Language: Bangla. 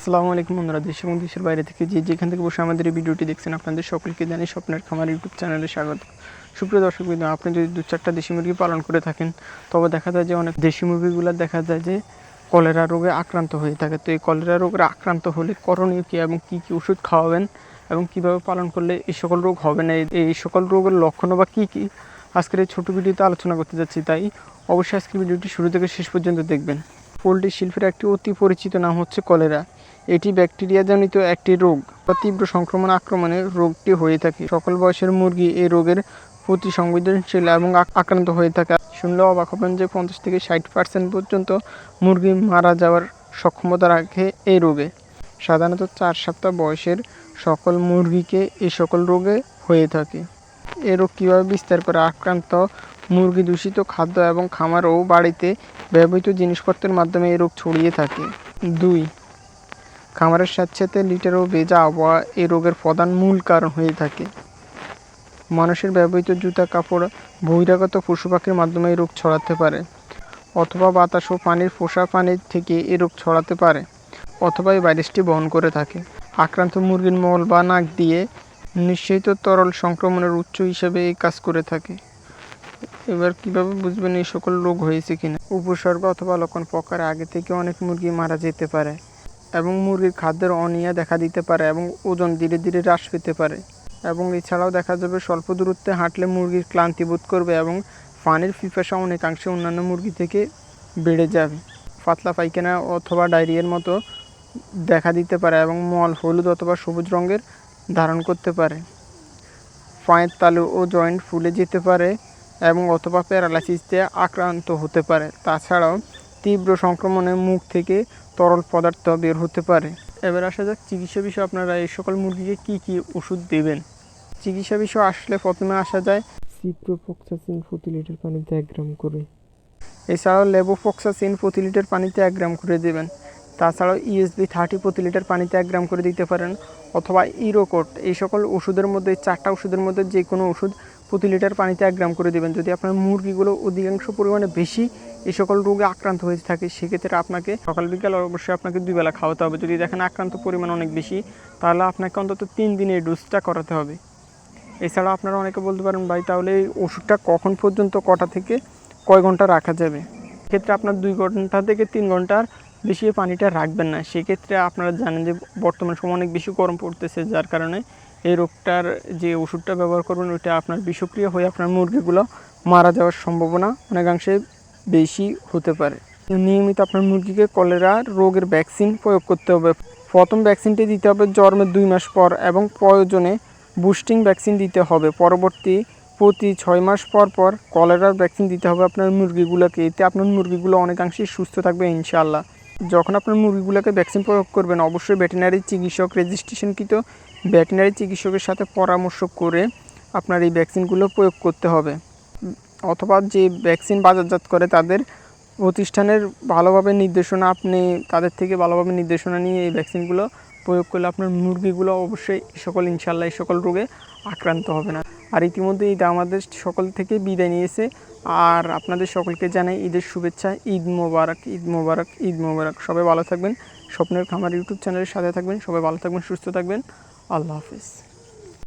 আসসালামু আলাইকুম বন্ধুরা, দেশ এবং দেশের বাইরে থেকে যে যেখান থেকে বসে আমাদের এই ভিডিওটি দেখছেন আপনাদের সকলকে জানি স্বপ্নের খামার ইউটিউব চ্যানেলে স্বাগত। সুপ্রিয় দর্শক বিন্দু, আপনি যদি দু চারটা দেশি মুরগি পালন করে থাকেন, তবে দেখা যায় যে অনেক দেশি মুরগিগুলো দেখা যায় যে কলেরা রোগে আক্রান্ত হয়ে থাকে। তো এই কলেরা রোগে আক্রান্ত হলে করণীয় কী এবং কী কী ওষুধ খাওয়াবেন এবং কীভাবে পালন করলে এই সকল রোগ হবে না? এই- সকল রোগের লক্ষণ বা কী কী? আজকের এই ছোটো ভিডিওতে আলোচনা করতে যাচ্ছি, তাই অবশ্যই আজকের ভিডিওটি শুরু থেকে শেষ পর্যন্ত দেখবেন। পোলট্রি শিল্পের একটি অতি পরিচিত নাম হচ্ছে কলেরা। এটি ব্যাকটেরিয়াজনিত একটি রোগ। বা তীব্র সংক্রমণ আক্রমণে রোগটি হয়ে থাকে। সকল বয়সের মুরগি এই রোগের প্রতি সংবেদনশীল এবং আক্রান্ত হয়ে থাকে। শুনলে অবাক হবেন যে পঞ্চাশ থেকে ষাট পার্সেন্ট পর্যন্ত মুরগি মারা যাওয়ার সক্ষমতা রাখে এই রোগে। সাধারণত চার সপ্তাহ বয়সের সকল মুরগিকে এই সকল রোগে হয়ে থাকে। এ রোগ কীভাবে বিস্তার করে আক্রান্ত মুরগি দূষিত খাদ্য এবং খামার ও বাড়িতে ব্যবহৃত জিনিসপত্রের মাধ্যমে এই রোগ ছড়িয়ে থাকে? দুই খামারের স্যাঁতস্যাঁতে লিটার ও ভেজা আবহাওয়া এই রোগের প্রধান মূল কারণ হয়ে থাকে। মানুষের ব্যবহৃত জুতা, কাপড়, বহিরাগত পশু পাখির মাধ্যমে এই রোগ ছড়াতে পারে, অথবা বাতাস ও পানির পোষা পানির থেকে এই রোগ ছড়াতে পারে, অথবা এই ভাইরাসটি বহন করে থাকে। আক্রান্ত মুরগির মল বা নাক দিয়ে নিশ্চিত তরল সংক্রমণের উচ্চ হিসেবে এই কাজ করে থাকে। এবার কীভাবে বুঝবেন এই সকল রোগ হয়েছে কিনা? উপসর্গ অথবা লক্ষণ প্রকার আগে থেকে অনেক মুরগি মারা যেতে পারে। এবং মুরগির খাদ্যের অনিয়া দেখা দিতে পারে এবং ওজন ধীরে ধীরে হ্রাস পেতে পারে। এবং এছাড়াও দেখা যাবে স্বল্প দূরত্বে হাঁটলে মুরগির ক্লান্তি বোধ করবে এবং পানির পিপাসা অনেকাংশে অন্যান্য মুরগি থেকে বেড়ে যাবে। পাতলা পায়খানা অথবা ডায়রিয়ার মতো দেখা দিতে পারে এবং মল, হলুদ অথবা সবুজ রঙের ধারণ করতে পারে। পায়ের তালু ও জয়েন্ট ফুলে যেতে পারে এবং অথবা প্যারালাইসিসতে আক্রান্ত হতে পারে। তাছাড়াও তীব্র সংক্রমণে মুখ থেকে তরল পদার্থ বের হতে পারে। এবার আসা যাক চিকিৎসা বিষয়ে আপনারা এই সকল মুরগিকে কি কি ওষুধ দেবেন। চিকিৎসা বিষয় আসলে প্রথমে আসা যায় সিপ্রোফক্সাসিন প্রতি লিটার পানিতে এক গ্রাম করে। এছাড়াও লেবোফক্সাসিন প্রতি লিটার পানিতে এক গ্রাম করে দেবেন। তাছাড়াও ইএসবি থার্টি প্রতি লিটার পানিতে এক গ্রাম করে দিতে পারেন। অথবা ইরোকোট এই সকল ওষুধের মধ্যে চারটা ওষুধের মধ্যে যে কোনো ওষুধ প্রতি লিটার পানিতে এক গ্রাম করে দেবেন। যদি আপনার মুরগিগুলো অধিকাংশ পরিমাণে বেশি এই সকল রোগে আক্রান্ত হয়ে থাকে, সেক্ষেত্রে আপনাকে সকাল বিকাল অবশ্যই আপনাকে দুই বেলা খাওয়াতে হবে। যদি দেখেন আক্রান্ত পরিমাণ অনেক বেশি, তাহলে আপনাকে অন্তত তিন দিনে এই ডোজটা করাতে হবে। এছাড়া আপনারা অনেকে বলতে পারেন, ভাই, তাহলে এই ওষুধটা কখন পর্যন্ত, কটা থেকে কয় ঘণ্টা রাখা যাবে? ক্ষেত্রে আপনার দুই ঘণ্টা থেকে তিন ঘণ্টার বেশি পানিটা রাখবেন না। সেক্ষেত্রে আপনারা জানেন যে বর্তমান সময় অনেক বেশি গরম পড়তেছে, যার কারণে এই রোগটার যে ওষুধটা ব্যবহার করবেন, ওইটা আপনার বিষক্রিয়া হয়ে আপনার মুরগিগুলো মারা যাওয়ার সম্ভাবনা অনেকাংশে বেশি হতে পারে। নিয়মিত আপনার মুরগিকে কলেরা রোগের ভ্যাকসিন প্রয়োগ করতে হবে। প্রথম ভ্যাকসিনটি দিতে হবে জন্মের দুই মাস পর এবং প্রয়োজনে বুস্টিং ভ্যাকসিন দিতে হবে। পরবর্তী প্রতি ছয় মাস পর পর কলেরার ভ্যাকসিন দিতে হবে আপনার মুরগিগুলোকে। এতে আপনার মুরগিগুলো অনেকাংশেই সুস্থ থাকবে ইনশাআল্লাহ। যখন আপনার মুরগিগুলোকে ভ্যাকসিন প্রয়োগ করবেন, অবশ্যই ভেটেনারি চিকিৎসক রেজিস্ট্রেশনকৃত ভেটেনারি চিকিৎসকের সাথে পরামর্শ করে আপনার এই ভ্যাকসিনগুলো প্রয়োগ করতে হবে। অথবা যে ভ্যাকসিন বাজারজাত করে, তাদের প্রতিষ্ঠানের ভালোভাবে নির্দেশনা আপনি, তাদের থেকে ভালোভাবে নির্দেশনা নিয়ে এই ভ্যাকসিনগুলো প্রয়োগ করলে আপনার মুরগিগুলো অবশ্যই সকল ইনশাল্লাহ এই সকল রোগে আক্রান্ত হবে না। আর ইতিমধ্যে ঈদ আমাদের সকল থেকে বিদায় নিয়েছে। আর আপনাদের সকলকে জানাই ঈদের শুভেচ্ছা, ঈদ মোবারক ঈদ মোবারক ঈদ মোবারক। সবাই ভালো থাকবেন। স্বপ্নের খামার ইউটিউব চ্যানেলের সাথে থাকবেন। সবাই ভালো থাকবেন, সুস্থ থাকবেন। আল্লাহ হাফিজ।